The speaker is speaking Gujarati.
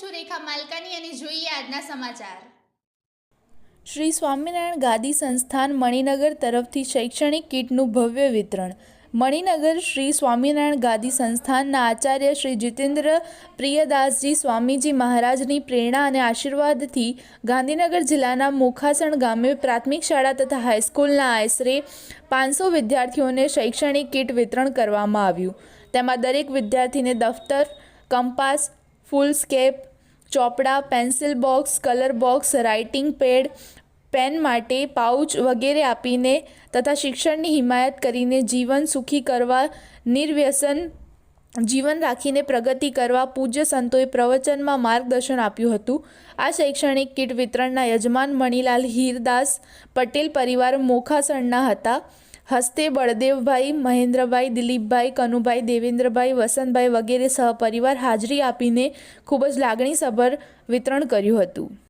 સુરેખા માલકાની અને જોઈએ આજના સમાચાર. શ્રી સ્વામિનારાયણ ગાદી સંસ્થાન મણિનગર તરફથી શૈક્ષણિક કીટનું ભવ્ય વિતરણ. મણિનગર શ્રી સ્વામિનારાયણ ગાદી સંસ્થાનના આચાર્ય શ્રી જીતેન્દ્ર પ્રિયદાસજી સ્વામીજી મહારાજની પ્રેરણા અને આશીર્વાદથી ગાંધીનગર જિલ્લાના મોખાસણ ગામે પ્રાથમિક શાળા તથા હાઈસ્કૂલના આશરે પાંચસો વિદ્યાર્થીઓને શૈક્ષણિક કીટ વિતરણ કરવામાં આવ્યું. તેમાં દરેક વિદ્યાર્થીને દફતર કંપાસ ફૂલ સ્કેપ ચોપડા, pencil box, colour box, writing pad, pen માટે પાઉચ વગેરે આપીને તથા શિક્ષણની હિમાયત કરીને જીવન સુખી કરવા, નિર્વ્યસન જીવન રાખીને પ્રગતિ કરવા પૂજ્ય સંતોએ પ્રવચનમાં માર્ગદર્શન આપ્યું હતું. આ શૈક્ષણિક કીટ વિતરણના યજમાન મણિલાલ હીરદાસ પટેલ પરિવાર મોખાસણના હતા. હસ્તે બળદેવભાઈ, મહેન્દ્રભાઈ, દિલીપભાઈ, કનુભાઈ, દેવેન્દ્રભાઈ, વસંતભાઈ વગેરે સહપરિવાર હાજરી આપીને ખૂબ જ લાગણીસભર વિતરણ કર્યું હતું.